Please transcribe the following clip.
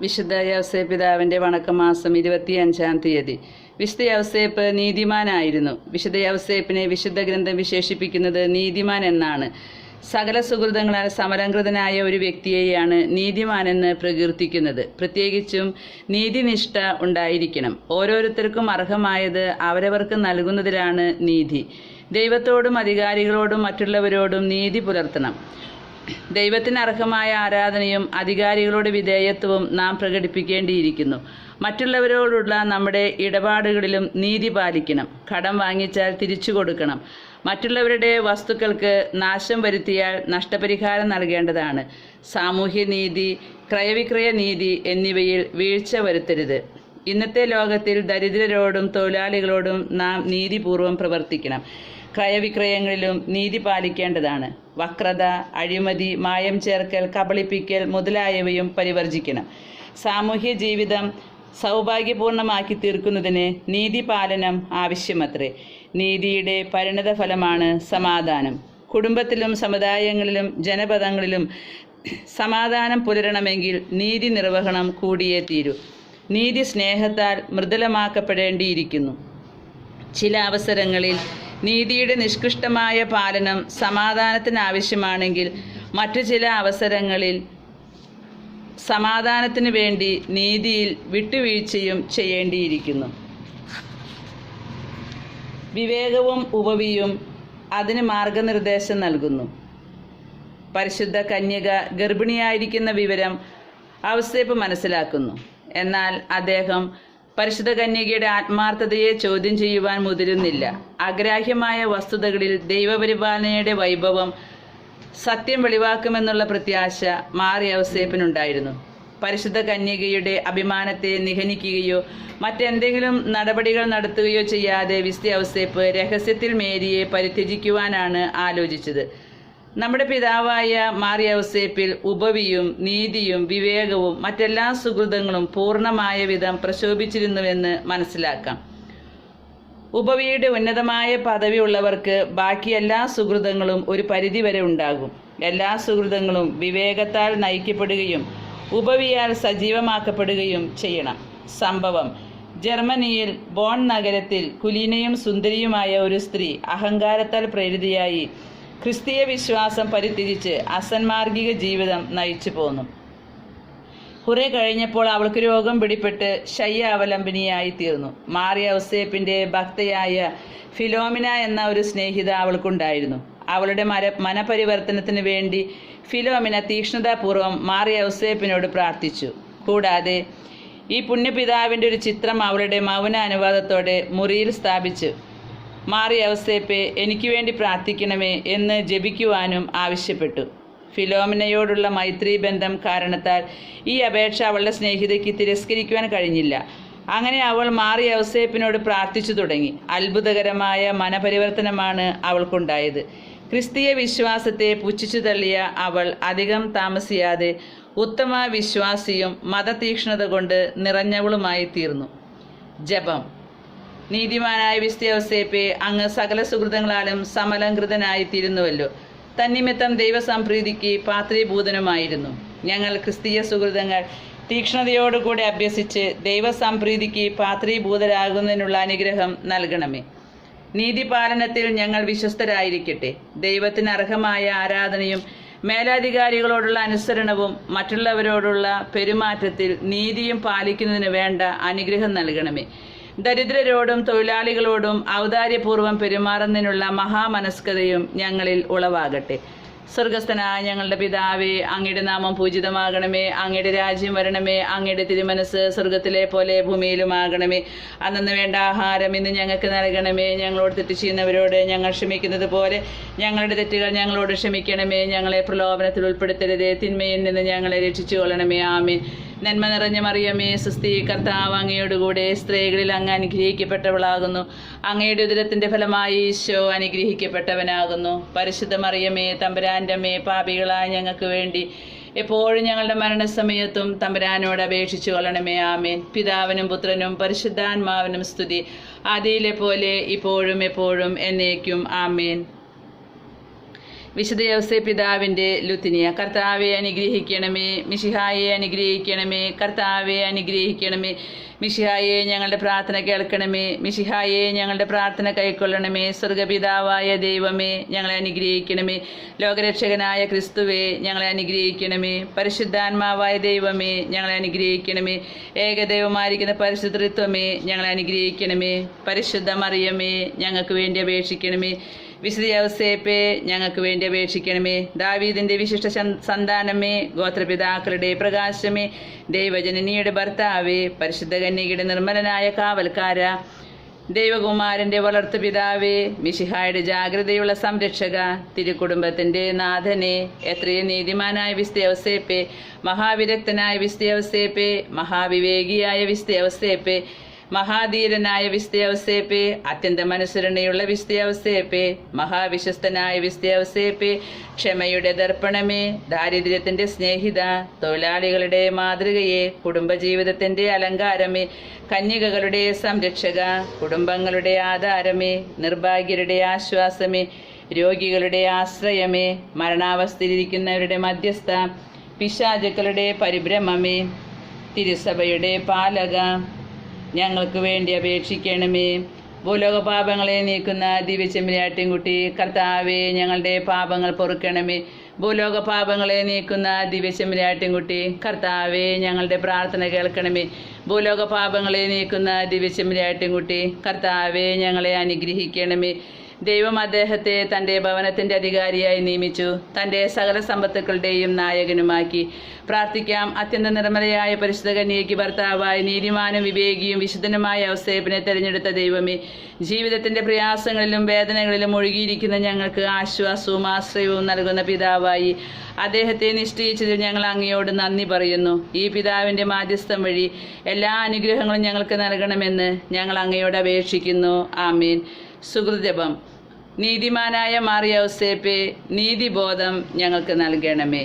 വിശുദ്ധ യവസേ പിതാവിന്റെ വണക്കമാസം ഇരുപത്തിയഞ്ചാം തീയതി. വിശുദ്ധ യവസേപ്പ് നീതിമാനായിരുന്നു. വിശുദ്ധ യവസേപ്പിനെ വിശുദ്ധ ഗ്രന്ഥം വിശേഷിപ്പിക്കുന്നത് നീതിമാൻ എന്നാണ് സകല സുഹൃതങ്ങളാൽ സമരംകൃതനായ ഒരു വ്യക്തിയെയാണ് നീതിമാനെന്ന് പ്രകീർത്തിക്കുന്നത്. പ്രത്യേകിച്ചും നീതിനിഷ്ഠ ഉണ്ടായിരിക്കണം. ഓരോരുത്തർക്കും അർഹമായത് അവരവർക്ക് നൽകുന്നതിലാണ് നീതി. ദൈവത്തോടും അധികാരികളോടും മറ്റുള്ളവരോടും നീതി പുലർത്തണം. ദൈവത്തിന് അർഹമായ ആരാധനയും അധികാരികളുടെ വിധേയത്വവും നാം പ്രകടിപ്പിക്കേണ്ടിയിരിക്കുന്നു. മറ്റുള്ളവരോടുള്ള നമ്മുടെ ഇടപാടുകളിലും നീതി പാലിക്കണം. കടം വാങ്ങിച്ചാൽ തിരിച്ചു കൊടുക്കണം. മറ്റുള്ളവരുടെ വസ്തുക്കൾക്ക് നാശം വരുത്തിയാൽ നഷ്ടപരിഹാരം നൽകേണ്ടതാണ്. സാമൂഹ്യ നീതി ക്രയവിക്രയ നീതി എന്നിവയിൽ വീഴ്ച വരുത്തരുത്. ഇന്നത്തെ ലോകത്തിൽ ദരിദ്രരോടും തൊഴിലാളികളോടും നാം നീതിപൂർവം പ്രവർത്തിക്കണം. ക്രയവിക്രയങ്ങളിലും നീതി പാലിക്കേണ്ടതാണ്. വക്രത അഴിമതി മായം ചേർക്കൽ കബളിപ്പിക്കൽ മുതലായവയും പരിവർജിക്കണം. സാമൂഹ്യ ജീവിതം സൗഭാഗ്യപൂർണമാക്കി തീർക്കുന്നതിന് നീതി പാലനം ആവശ്യമത്രേ. നീതിയുടെ പരിണതഫലമാണ് സമാധാനം. കുടുംബത്തിലും സമുദായങ്ങളിലും ജനപദങ്ങളിലും സമാധാനം പുലരണമെങ്കിൽ നീതി നിർവഹണം കൂടിയേ തീരൂ. നീതി സ്നേഹത്താൽ മൃദുലമാക്കപ്പെടേണ്ടിയിരിക്കുന്നു. ചില അവസരങ്ങളിൽ നീതിയുടെ നിഷ്കൃഷ്ടമായ പാലനം സമാധാനത്തിന് ആവശ്യമാണെങ്കിൽ മറ്റു ചില അവസരങ്ങളിൽ സമാധാനത്തിന് വേണ്ടി നീതിയിൽ വിട്ടുവീഴ്ചയും ചെയ്യേണ്ടിയിരിക്കുന്നു. വിവേകവും ഉപവിയും അതിന് മാർഗനിർദ്ദേശം നൽകുന്നു. പരിശുദ്ധ കന്യക ഗർഭിണിയായിരിക്കുന്ന വിവരം ഔസേപ്പ് മനസ്സിലാക്കുന്നു. എന്നാൽ അദ്ദേഹം പരിശുദ്ധ കന്യകയുടെ ആത്മാർത്ഥതയെ ചോദ്യം ചെയ്യുവാൻ മുതിരുന്നില്ല. അഗ്രാഹ്യമായ വസ്തുതകളിൽ ദൈവപരിപാലനയുടെ വൈഭവം സത്യം വെളിവാക്കുമെന്നുള്ള പ്രത്യാശ മാറി ഔസേപ്പിനുണ്ടായിരുന്നു. പരിശുദ്ധ കന്യകയുടെ അഭിമാനത്തെ നിഹനിക്കുകയോ മറ്റെന്തെങ്കിലും നടപടികൾ നടത്തുകയോ ചെയ്യാതെ വിസ്തി ഔസേപ്പ് രഹസ്യത്തിൽ മേരിയെ പരിത്യജിക്കുവാനാണ് ആലോചിച്ചത്. നമ്മുടെ പിതാവായ മാറിയ ഔസേപ്പിൽ ഉപവിയും നീതിയും വിവേകവും മറ്റെല്ലാ സുഹൃതങ്ങളും പൂർണമായ വിധം പ്രശോഭിച്ചിരുന്നുവെന്ന് മനസ്സിലാക്കാം. ഉപവിയുടെ ഉന്നതമായ പദവി ഉള്ളവർക്ക് ബാക്കി എല്ലാ സുഹൃതങ്ങളും ഒരു പരിധിവരെ ഉണ്ടാകും. എല്ലാ സുഹൃതങ്ങളും വിവേകത്താൽ നയിക്കപ്പെടുകയും ഉപവിയാൽ സജീവമാക്കപ്പെടുകയും ചെയ്യണം. സംഭവം ജർമ്മനിയിൽ ബോൺ നഗരത്തിൽ കുലീനയും സുന്ദരിയുമായ ഒരു സ്ത്രീ അഹങ്കാരത്താൽ പ്രേരിതയായി ക്രിസ്തീയ വിശ്വാസം പരിത്യജിച്ച് അസന്മാർഗിക ജീവിതം നയിച്ചു പോന്നു. കുറെ കഴിഞ്ഞപ്പോൾ അവൾക്ക് രോഗം പിടിപെട്ട് ശയ്യ അവലംബിനിയായി തീർന്നു. മാറിയ ഔസേപ്പിന്റെ ഭക്തയായ ഫിലോമിന എന്ന ഒരു സ്നേഹിത അവൾക്കുണ്ടായിരുന്നു. അവളുടെ മര മനപരിവർത്തനത്തിന് വേണ്ടി ഫിലോമിന തീക്ഷ്ണതാപൂർവം മാറിയ ഔസേപ്പിനോട് പ്രാർത്ഥിച്ചു. കൂടാതെ ഈ പുണ്യപിതാവിന്റെ ഒരു ചിത്രം അവളുടെ മൗന അനുവാദത്തോടെ മുറിയിൽ സ്ഥാപിച്ചു. മാറിയ അവസ്ഥയപ്പെ എനിക്ക് വേണ്ടി പ്രാർത്ഥിക്കണമേ എന്ന് ജപിക്കുവാനും ആവശ്യപ്പെട്ടു. ഫിലോമിനയോടുള്ള മൈത്രി ബന്ധം കാരണത്താൽ ഈ അപേക്ഷ അവളുടെ സ്നേഹിതയ്ക്ക് തിരസ്കരിക്കുവാൻ കഴിഞ്ഞില്ല. അങ്ങനെ അവൾ മാറി ഔസേപ്പിനോട് പ്രാർത്ഥിച്ചു തുടങ്ങി. അത്ഭുതകരമായ മനപരിവർത്തനമാണ് അവൾക്കുണ്ടായത്. ക്രിസ്തീയ വിശ്വാസത്തെ പുച്ഛിച്ചു തള്ളിയ അവൾ അധികം താമസിയാതെ ഉത്തമ വിശ്വാസിയും മതതീക്ഷ്ണത കൊണ്ട് നിറഞ്ഞവളുമായി തീർന്നു ജപം. നീതിമാനായ വിസ്തയവസേപ്പെ അങ്ങ് സകല സുഹൃതങ്ങളാലും സമലംകൃതനായി തീരുന്നുവല്ലോ തന്നിമിത്തം ദൈവസംപ്രീതിക്ക് പാത്രീഭൂതനുമായിരുന്നു. ഞങ്ങൾ ക്രിസ്തീയ സുഹൃതങ്ങൾ തീക്ഷ്ണതയോടുകൂടി അഭ്യസിച്ച് ദൈവസംപ്രീതിക്ക് പാത്രീഭൂതരാകുന്നതിനുള്ള അനുഗ്രഹം നൽകണമേ. നീതിപാലനത്തിൽ ഞങ്ങൾ വിശ്വസ്തരായിരിക്കട്ടെ. ദൈവത്തിന് അർഹമായ ആരാധനയും മേലാധികാരികളോടുള്ള അനുസരണവും മറ്റുള്ളവരോടുള്ള പെരുമാറ്റത്തിൽ നീതിയും പാലിക്കുന്നതിന് വേണ്ട അനുഗ്രഹം നൽകണമേ. ദരിദ്രരോടും തൊഴിലാളികളോടും ഔദാര്യപൂർവം പെരുമാറുന്നതിനുള്ള മഹാമനസ്കതയും ഞങ്ങളിൽ ഉളവാകട്ടെ. സ്വർഗസ്ഥനായ ഞങ്ങളുടെ പിതാവേ അങ്ങയുടെ നാമം പൂജിതമാകണമേ അങ്ങയുടെ രാജ്യം വരണമേ അങ്ങയുടെ തിരുമനസ് സ്വർഗത്തിലെ പോലെ ഭൂമിയിലുമാകണമേ. അന്നു വേണ്ട ആഹാരം ഇന്ന് ഞങ്ങൾക്ക് നൽകണമേ. ഞങ്ങളോട് തെറ്റ് ചെയ്യുന്നവരോട് ഞങ്ങൾ ക്ഷമിക്കുന്നത് പോലെ ഞങ്ങളുടെ തെറ്റുകൾ ഞങ്ങളോട് ക്ഷമിക്കണമേ. ഞങ്ങളെ പ്രലോഭനത്തിൽ ഉൾപ്പെടുത്തരുതേ. തിന്മയിൽ നിന്ന് ഞങ്ങളെ രക്ഷിച്ചു കൊള്ളണമേ ആമേ നന്മ നിറഞ്ഞ മറിയമേ സുസ്ഥി കർത്താവ് അങ്ങയോടുകൂടെ സ്ത്രീകളിൽ അങ്ങ് അനുഗ്രഹിക്കപ്പെട്ടവളാകുന്നു. അങ്ങയുടെ ഉദരത്തിന്റെ ഫലമായി ഈശോ അനുഗ്രഹിക്കപ്പെട്ടവനാകുന്നു. പരിശുദ്ധ മറിയമേ തമ്പുരാന്റെ അമ്മേ പാപികളായ ഞങ്ങൾക്ക് വേണ്ടി എപ്പോഴും ഞങ്ങളുടെ മരണസമയത്തും തമ്പുരാനോട് അപേക്ഷിച്ചു കൊള്ളണമേ ആമേൻ. പിതാവിനും പുത്രനും പരിശുദ്ധാത്മാവിനും സ്തുതി. അതിലെ പോലെ ഇപ്പോഴും എപ്പോഴും എന്നേക്കും ആമേൻ. വിശുദ്ധ യോസെ പിതാവിന്റെ ലുത്തിനിയ കർത്താവെ അനുഗ്രഹിക്കണമേ മിഷിഹായെ അനുഗ്രഹിക്കണമേ കർത്താവെ അനുഗ്രഹിക്കണമേ മിഷിഹായെ ഞങ്ങളുടെ പ്രാർത്ഥന കേൾക്കണമേ മിഷിഹായെ ഞങ്ങളുടെ പ്രാർത്ഥന കൈക്കൊള്ളണമേ സ്വർഗപിതാവായ ദൈവമേ ഞങ്ങളെ അനുഗ്രഹിക്കണമേ ലോകരക്ഷകനായ ക്രിസ്തുവേ ഞങ്ങളെ അനുഗ്രഹിക്കണമേ പരിശുദ്ധാത്മാവായ ദൈവമേ ഞങ്ങളെ അനുഗ്രഹിക്കണമേ ഏകദൈവമായിരിക്കുന്ന പരിശുദ്ധത്വമേ ഞങ്ങളെ അനുഗ്രഹിക്കണമേ പരിശുദ്ധമറിയമേ ഞങ്ങൾക്ക് വേണ്ടി അപേക്ഷിക്കണമേ. വിശുദ്ധ ഞങ്ങൾക്ക് വേണ്ടി അപേക്ഷിക്കണമേ. ദാവീദിന്റെ വിശിഷ്ട സന്താനമേ ഗോത്രപിതാക്കളുടെ പ്രകാശമേ ദൈവജനനിയുടെ ഭർത്താവേ പരിശുദ്ധ കന്യകയുടെ നിർമ്മലനായ കാവൽക്കാര ദൈവകുമാരന്റെ വളർത്തു പിതാവേ മിഷിഹായുടെ ജാഗ്രതയുള്ള സംരക്ഷക തിരുക്കുടുംബത്തിന്റെ നാഥനെ എത്രയും നീതിമാനായ വിസ്തയവസേപ്പെ മഹാവിരക്തനായ വിസ്തയവസേപ്പെ മഹാവിവേകിയായ വിസ്തയവസേപ്പെ മഹാധീരനായ വിസ്തയവസേപ്പെ അത്യന്ത അനുസരണയുള്ള വിസ്തയവസേപ്പെ മഹാവിശ്വസ്തനായ വിസ്തയവസേപ്പെ ക്ഷമയുടെ ദർപ്പണമേ ദാരിദ്ര്യത്തിന്റെ സ്നേഹിത തൊഴിലാളികളുടെ മാതൃകയെ കുടുംബജീവിതത്തിന്റെ അലങ്കാരമേ കന്യകകളുടെ സംരക്ഷക കുടുംബങ്ങളുടെ ആധാരമേ നിർഭാഗ്യരുടെ ആശ്വാസമേ രോഗികളുടെ ആശ്രയമേ മരണാവസ്ഥയിലിരിക്കുന്നവരുടെ മധ്യസ്ഥ പിശാചുക്കളുടെ പരിഭ്രമമേ തിരുസഭയുടെ പാലക ഞങ്ങൾക്ക് വേണ്ടി അപേക്ഷിക്കണമേ. ഭൂലോക പാപങ്ങളെ നീക്കുന്ന ദിവ്യചെമ്മിനാട്ടിൻകുട്ടി കർത്താവെ ഞങ്ങളുടെ പാപങ്ങൾ പൊറുക്കണമേ. ഭൂലോക പാപങ്ങളെ നീക്കുന്ന ദിവ്യചെമ്മിനാട്ടിൻകുട്ടി കർത്താവെ ഞങ്ങളുടെ പ്രാർത്ഥന കേൾക്കണമേ. ഭൂലോക പാപങ്ങളെ നീക്കുന്ന ദിവ്യചെമ്മിനാട്ടിൻകുട്ടി കർത്താവെ ഞങ്ങളെ അനുഗ്രഹിക്കണമേ. ദൈവം അദ്ദേഹത്തെ തന്റെ ഭവനത്തിന്റെ അധികാരിയായി നിയമിച്ചു. തന്റെ സകല സമ്പത്തുക്കളുടെയും നായകനുമാക്കി. പ്രാർത്ഥിക്കാം. അത്യന്ത നിർമ്മലയായ പരിശുദ്ധ കന്യയ്ക്ക് ഭർത്താവായി നീതിമാനും വിവേകിയും വിശുദ്ധനുമായ അവസേപ്പിനെ തിരഞ്ഞെടുത്ത ദൈവമേ ജീവിതത്തിന്റെ പ്രയാസങ്ങളിലും വേദനകളിലും ഒഴുകിയിരിക്കുന്ന ഞങ്ങൾക്ക് ആശ്വാസവും ആശ്രയവും നൽകുന്ന പിതാവായി അദ്ദേഹത്തെ നിശ്ചയിച്ചതിൽ ഞങ്ങൾ അങ്ങയോട് നന്ദി പറയുന്നു. ഈ പിതാവിന്റെ മാധ്യസ്ഥം വഴി എല്ലാ അനുഗ്രഹങ്ങളും ഞങ്ങൾക്ക് നൽകണമെന്ന് ഞങ്ങൾ അങ്ങയോട് അപേക്ഷിക്കുന്നു. ആമീൻ. സുഹൃജപം നീതിമാനായ മാറിയ ഔസേപ്പെ നീതിബോധം ഞങ്ങൾക്ക് നൽകണമേ.